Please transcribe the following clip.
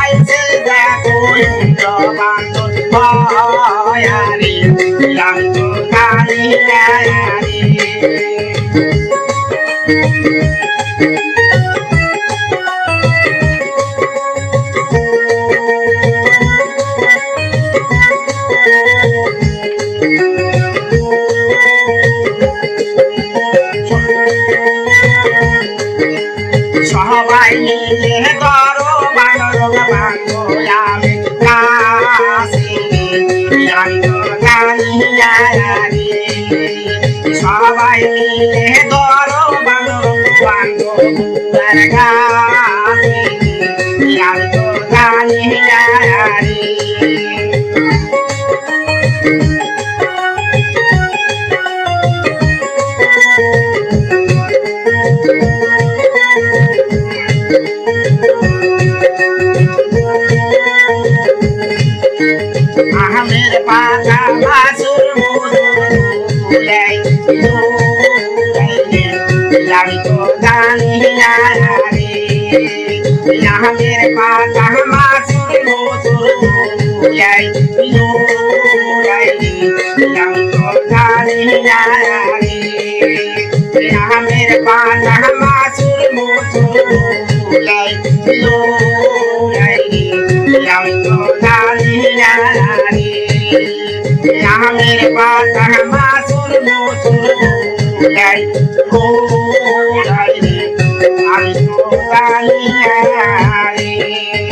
আইছে দেখো বান্ধু ভয়ারি আমি তো জানি। না রে সবাই মিলে করো বানর বাঙ্গো আমি কাছে আমি তো জানি না রে সবাই মিলে করো বানর বাঙ্গো আর আহমের পাতা বাসুর মুলাই আমি তো জানি না রে পাতা বাসুর মুলাই আমি তো জানি না রে পাতা বাসুর মুলাই রে আহমের পাতা বাসুর মুলাই আমি তো জানি না রে।